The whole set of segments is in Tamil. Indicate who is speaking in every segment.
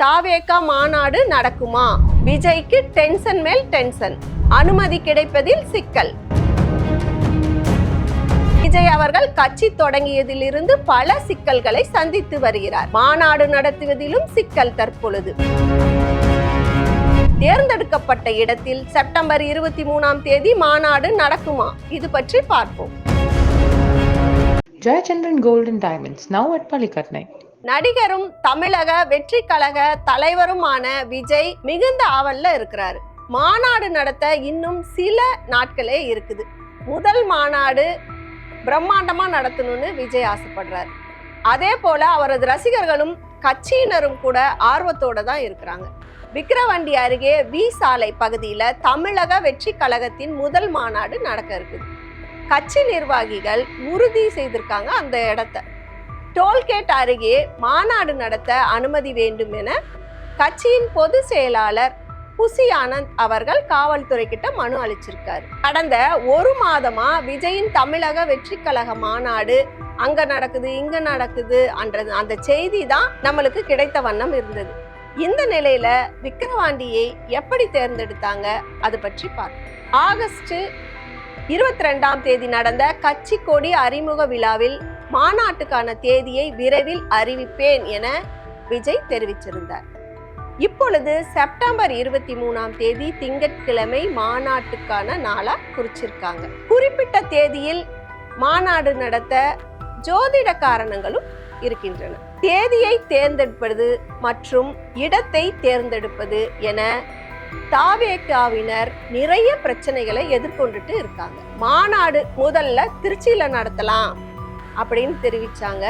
Speaker 1: தாவேகா மாநாடு நடக்குமா? விஜய்க்கு டென்ஷன் மேல் டென்ஷன் அனுமதி கிடைப்பதில் சிக்கல். விஜய் அவர்கள் கட்சி தொடங்கியதிலிருந்து பல சிக்கல்களை சந்தித்து வருகிறார். மாநாடு நடத்துவதிலும் சிக்கல் தற்பொழுது. தேர்ந்தெடுக்கப்பட்ட இடத்தில் செப்டம்பர் இருபத்தி மூணாம் தேதி மாநாடு நடக்குமா? இது பற்றி பார்ப்போம்.
Speaker 2: Jayachandran golden diamonds now at பள்ளிக்கட்னை
Speaker 1: நடிகரும் தமிழக வெற்றி கழக தலைவருமான விஜய் மிகுந்த ஆவல்ல இருக்கிறாரு. மாநாடு நடத்த இன்னும் சில நாட்களே இருக்குது. முதல் மாநாடு பிரம்மாண்டமா நடத்தணும்னு விஜய் ஆசைப்படுறாரு. அதே போல அவரது ரசிகர்களும் கட்சியினரும் கூட ஆர்வத்தோட தான் இருக்கிறாங்க. விக்கிரவாண்டி அருகே வி சாலை பகுதியில தமிழக வெற்றி கழகத்தின் முதல் மாநாடு நடக்க இருக்குது. கட்சி நிர்வாகிகள் உறுதி செய்திருக்காங்க அந்த இடத்த. டோல்கேட் அருகே மாநாடு நடத்த அனுமதி வேண்டும் என கட்சியின் பொது செயலாளர் புசி ஆனந்த் அவர்கள் காவல்துறை கிட்ட மனு அளிச்சிருக்காரு. கடந்த ஒரு மாதமா விஜயின் தமிழக வெற்றி கழக மாநாடு அங்க நடக்குது இங்க நடக்குது அன்றது அந்த செய்தி தான் நம்மளுக்கு கிடைத்த வண்ணம் இருந்தது. இந்த நிலையில விக்கிரவாண்டியை எப்படி தேர்ந்தெடுத்தாங்க அது பற்றி பார்ப்போம். ஆகஸ்ட் இருபத்தி ரெண்டாம் தேதி நடந்த கட்சி கொடி அறிமுக விழாவில் மாநாட்டுக்கான தேதியை விரைவில் அறிவிப்பேன் என விஜய் தெரிவிச்சிருந்தார். இப்பொழுது செப்டம்பர் இருபத்தி மூணாம் தேதி திங்கட்கிழமை மாநாட்டுக்கான நாளா குறிச்சிருக்காங்க. குறிப்பிட்ட தேதியில் மாநாடு நடத்த ஜோதிட காரணங்களும் இருக்கின்றன. தேதியை தேர்ந்தெடுப்பது மற்றும் இடத்தை தேர்ந்தெடுப்பது என தாவேக்காவினர் நிறைய பிரச்சனைகளை எதிர்கொண்டுட்டு இருக்காங்க. மாநாடு முதல்ல திருச்சியில நடத்தலாம். அப்படின்னு தெரிவிச்சாங்க.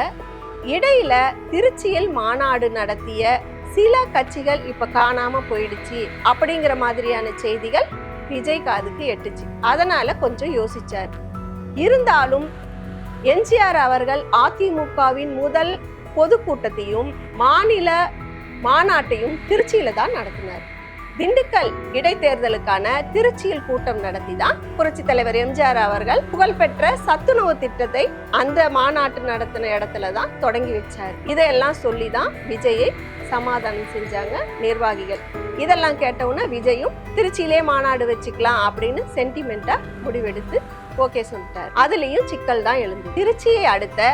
Speaker 1: இடையில திருச்சியில் மாநாடு நடத்திய சில கட்சிகள் இப்ப காணாம போயிடுச்சு அப்படிங்கிற மாதிரியான செய்திகள் விஜய் காதுக்கு எட்டுச்சு. அதனால கொஞ்சம் யோசிச்சார். இருந்தாலும் எம்ஜிஆர் அவர்கள் அதிமுகவின் முதல் பொதுக்கூட்டத்தையும் மாநில மாநாட்டையும் திருச்சியில தான் நடத்தினார். திண்டுக்கல் இடைத்தேர்தலுக்கான திருச்சியில் கூட்டம் நடத்தி தான் புரட்சி தலைவர் எம்ஜிஆர் அவர்கள் புகழ்பெற்ற சத்துணவு திட்டத்தை அந்த மாநாட்டு நடத்தின இடத்துல தான் தொடங்கி வச்சார். இதையெல்லாம் சொல்லி தான் விஜயை சமாதானம் செஞ்சாங்க நிர்வாகிகள். இதெல்லாம் கேட்டவுடனே விஜயும் திருச்சியிலே மாநாடு வச்சுக்கலாம் அப்படின்னு சென்டிமெண்டா முடிவெடுத்து ஓகே சொல்லிட்டார். அதுலேயும் சிக்கல் தான் எழுந்து திருச்சியை அடுத்த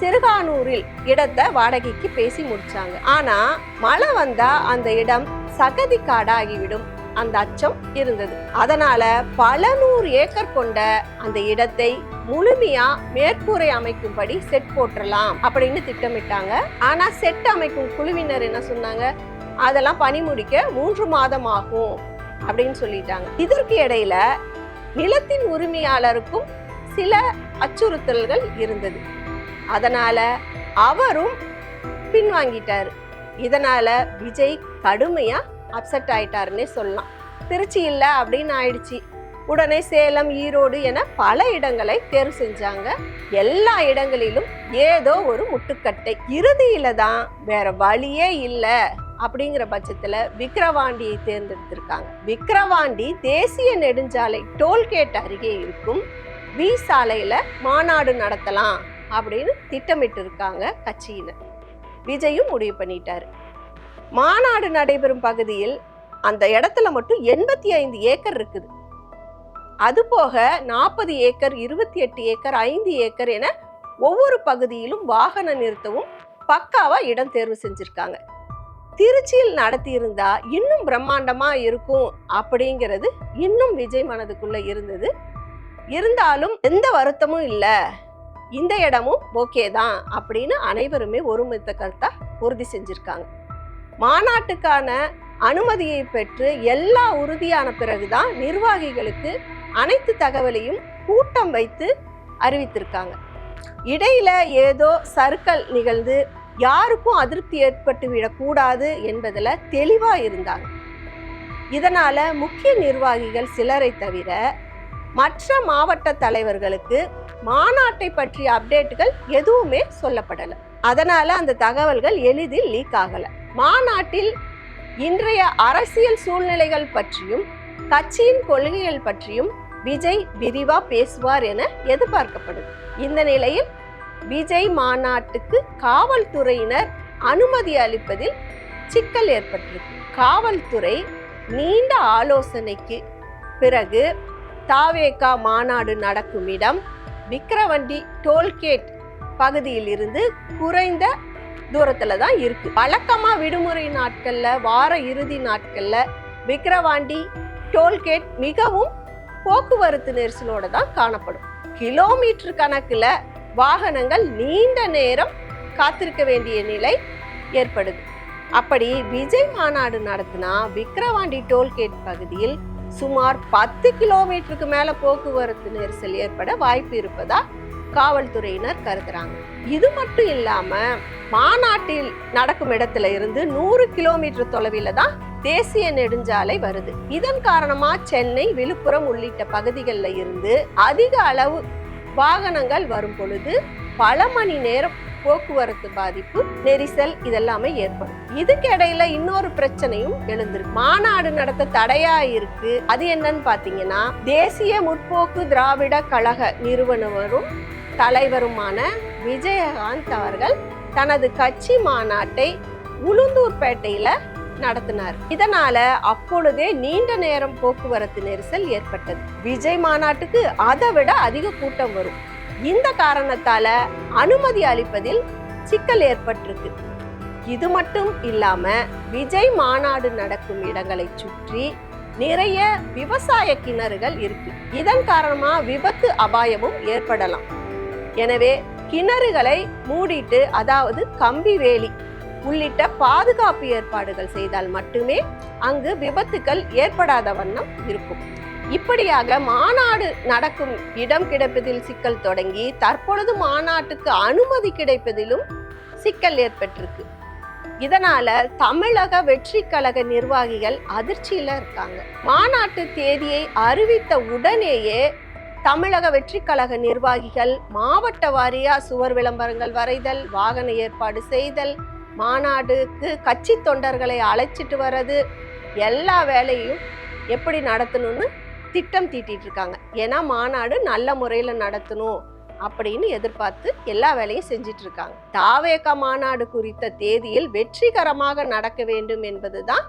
Speaker 1: சிறுகானூரில் இடத்தை வாடகைக்கு பேசி முடிச்சாங்க. ஆனா மழை வந்தா அந்த இடம் சகதி காடாகிவிடும். அந்த அச்சம் இருந்தது. அதனால பல நூறு ஏக்கர் கொண்ட அந்த இடத்தை முழுமையா மேற்கூரை அமைக்கும்படி செட் போட்டுடலாம் அப்படின்னு திட்டமிட்டாங்க. ஆனா செட் அமைக்கும் குழுவினர் என்ன சொன்னாங்க? அதெல்லாம் பணி முடிக்க மூன்று மாதம் ஆகும் அப்படின்னு சொல்லிட்டாங்க. இதற்கு இடையில நிலத்தின் உரிமையாளருக்கும் சில அச்சுறுத்தல்கள் இருந்தது. அதனால அவரும் பின்வாங்கிட்டார். இதனால விஜய் கடுமையாக அப்செட் ஆயிட்டாருன்னே சொல்லலாம். திருச்சி இல்லை அப்படின்னு ஆயிடுச்சு. உடனே சேலம் ஈரோடு என பல இடங்களை தேர்வு செஞ்சாங்க. எல்லா இடங்களிலும் ஏதோ ஒரு முட்டுக்கட்டை. இறுதியில தான் வேற வழியே இல்லை அப்படிங்கிற பட்சத்துல விக்கிரவாண்டியை தேர்ந்தெடுத்திருக்காங்க. விக்கிரவாண்டி தேசிய நெடுஞ்சாலை டோல்கேட் அருகே இருக்கும். வி சாலையில மாநாடு நடத்தலாம் அப்படின்னு திட்டமிட்டு இருக்காங்க கட்சியினர். விஜயும் முடிவு பண்ணிட்டாரு. மாநாடு நடைபெறும் பகுதியில் அந்த இடத்துல மட்டும் எண்பத்தி ஐந்து ஏக்கர் இருக்குது. அது போக நாற்பது ஏக்கர் இருபத்தி எட்டு ஏக்கர் ஐந்து ஏக்கர் என ஒவ்வொரு பகுதியிலும் வாகன நிறுத்தவும் பக்காவா இடம் தேர்வு செஞ்சிருக்காங்க. திருச்சியில் நடத்தியிருந்தா இன்னும் பிரம்மாண்டமா இருக்கும் அப்படிங்கிறது இன்னும் விஜய் மனதுக்குள்ள இருந்தது. இருந்தாலும் எந்த வருத்தமும் இல்லை. இந்த இடமும் ஓகே தான் அப்படின்னு அனைவருமே ஒருமித்த கருத்தா உறுதி செஞ்சிருக்காங்க. மாநாட்டுக்கான அனுமதியை பெற்று எல்லா உறுதியான பிறகுதான் நிர்வாகிகளுக்கு அனைத்து தகவலையும் கூட்டம் வைத்து அறிவித்திருக்காங்க. இடையில ஏதோ சறுக்கல் நிகழ்ந்து யாருக்கும் அதிருப்தி ஏற்பட்டு விடக்கூடாது என்பதில் தெளிவாக இருந்தாங்க. இதனால முக்கிய நிர்வாகிகள் சிலரை தவிர மற்ற மாவட்ட தலைவர்களுக்கு மாநாட்டை பற்றிய அப்டேட்டுகள் எதுவுமே சொல்லப்படலை. அதனால அந்த தகவல்கள் எளிதில் லீக் ஆகலை. மாநாட்டில் இன்றைய அரசியல் சூழ்நிலைகள் பற்றியும் கட்சியின் கொள்கைகள் பற்றியும் விஜய் விரிவா பேசுவார் என எதிர்பார்க்கப்படுது இந்த நிலையில் விஜய் மாநாட்டுக்கு காவல்துறையினர் அனுமதி அளிப்பதில் சிக்கல் ஏற்பட்டிருக்கு. காவல்துறை நீண்ட ஆலோசனைக்கு பிறகு தாவேகா மாநாடு நடக்கும் இடம் விக்கிரவண்டி டோல்கேட் பகுதியில் இருந்து குறைந்த தூரத்துல தான் இருக்கு. வழக்கமா விடுமுறை நாட்கள்ல வார இறுதி நாட்கள்ல விக்கிரவாண்டி டோல்கேட் மிகவும் போக்குவரத்து நெரிசலோட தான் காணப்படும். கிலோமீட்டர் கணக்குல வாகனங்கள் நீண்ட நேரம் காத்திருக்க வேண்டிய நிலை ஏற்படுது. அப்படி விஜய் மாநாடு நடத்தினா விக்கிரவாண்டி டோல்கேட் பகுதியில் சுமார் பத்து கிலோமீட்டருக்கு மேல போக்குவரத்து நெரிசல் ஏற்பட வாய்ப்பு இருப்பதா காவல்துறையினர் கருதுறாங்க. இது மட்டும் இல்லாம மாநாட்டில் நடக்கும் இடத்துல இருந்து நூறு கிலோமீட்டர் தொலைவில் தான் தேசிய நெடுஞ்சாலை வருது. இதன் காரணமா சென்னை விழுப்புரம் உள்ளிட்ட பகுதிகளில் இருந்து அதிக அளவு வாகனங்கள் வரும் பொழுது பல மணி நேரம் போக்குவரத்து பாதிப்பு நெரிசல் இதெல்லாமே ஏற்படும். இதுக்கு இடையில இன்னொரு பிரச்சனையும் எழுந்திருக்கு. மாநாடு நடத்த தடையா இருக்கு. அது என்னன்னு பாத்தீங்கன்னா தேசிய முற்போக்கு திராவிட கழக நிறுவனரும் தலைவருமான விஜயகாந்த் அவர்கள் தனது கட்சி மாநாட்டை உளுந்தூர்பேட்டையில நடத்தினார். இதனால அப்பொழுதே நீண்ட நேரம் போக்குவரத்து நெரிசல் ஏற்பட்டது. விஜய் மாநாட்டுக்கு அதை விட அதிக கூட்டம் வரும். இந்த காரணத்தால அனுமதி அளிப்பதில் சிக்கல் ஏற்பட்டிருக்கு. இது மட்டும் இல்லாம விஜய் மாநாடு நடக்கும் இடங்களை சுற்றி நிறைய விவசாய கிணறுகள் இருக்கு. இதன் காரணமா விபத்து அபாயமும் ஏற்படலாம். எனவே கிணறுகளை மூடிட்டு அதாவது கம்பி வேலி உள்ளிட்ட பாதுகாப்பு ஏற்பாடுகள் செய்தால் மட்டுமே அங்கு விபத்துக்கள் ஏற்படாத வண்ணம் இருக்கும். இப்படியாக மாநாடு நடக்கும் இடம் கிடைப்பதில் சிக்கல் தொடங்கி தற்பொழுது மாநாட்டுக்கு அனுமதி கிடைப்பதிலும் சிக்கல் ஏற்பட்டிருக்கு. இதனால தமிழக வெற்றி கழக நிர்வாகிகள் அதிர்ச்சியில இருக்காங்க. மாநாட்டு தேதியை அறிவித்த உடனேயே தமிழக வெற்றி கழக நிர்வாகிகள் மாவட்ட வாரியா சுவர் விளம்பரங்கள் வரைதல் வாகன ஏற்பாடு செய்தல் மாநாடுக்கு கட்சி தொண்டர்களை அழைச்சிட்டு வர்றது எல்லா வேலையும் எப்படி நடத்தணும்னு திட்டம் தீட்டிட்டு இருக்காங்க. ஏன்னா மாநாடு நல்ல முறையில் நடத்தணும் அப்படின்னு எதிர்பார்த்து எல்லா வேலையும் செஞ்சிட்டு இருக்காங்க. தாவேகா மாநாடு குறித்த தேதியில் வெற்றிகரமாக நடக்க வேண்டும் என்பதுதான்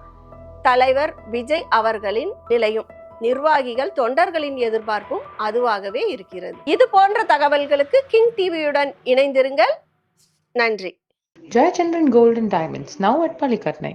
Speaker 1: தலைவர் விஜய் அவர்களின் நிலையும். நிர்வாகிகள் தொண்டர்களின் எதிர்பார்ப்பும் அதுவாகவே இருக்கிறது. இது போன்ற தகவல்களுக்கு கிங் டிவியுடன் இணைந்திருங்கள். நன்றி.
Speaker 2: Jayachandran golden diamonds now at பள்ளிக்கட்னை